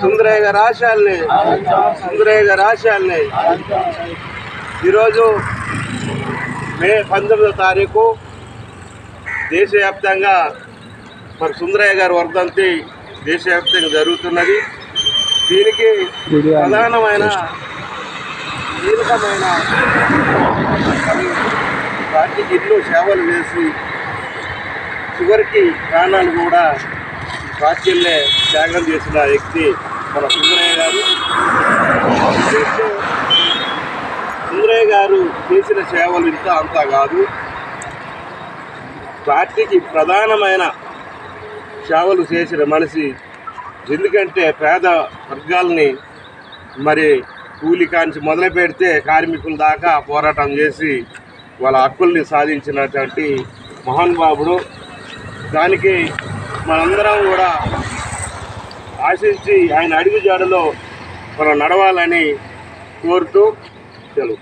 సుందరయ్య గారి ఆశయాల్ని సుందరయ్య గారి ఆశయాల్ని ఈరోజు మే పంతొమ్మిదో తారీఖు దేశవ్యాప్తంగా మరి సుందరయ్య గారి వర్ధంతి దేశవ్యాప్తంగా జరుగుతున్నది. దీనికి ప్రధానమైన కీలకమైన వాటికి పార్టీకి ఎన్నో సేవలు చేసి చివరికి ప్రాణాలు కూడా పార్టీలనే త్యాగం చేసిన వ్యక్తి మన సుందరయ్య గారు. సుందరయ్య గారు చేసిన సేవలు ఇంత అంతా కాదు. పార్టీకి ప్రధానమైన సేవలు చేసిన మనిషి ఎందుకంటే పేద వర్గాల్ని మరి కూలి కాంచి మొదలు పెడితే కార్మికుల దాకా పోరాటం చేసి వాళ్ళ హక్కుల్ని సాధించినటువంటి మహానుభావుడు. దానికి మనందరం కూడా ఆశించి ఆయన అడుగు జాడలో మనం నడవాలని కోరుతూ తెలుగు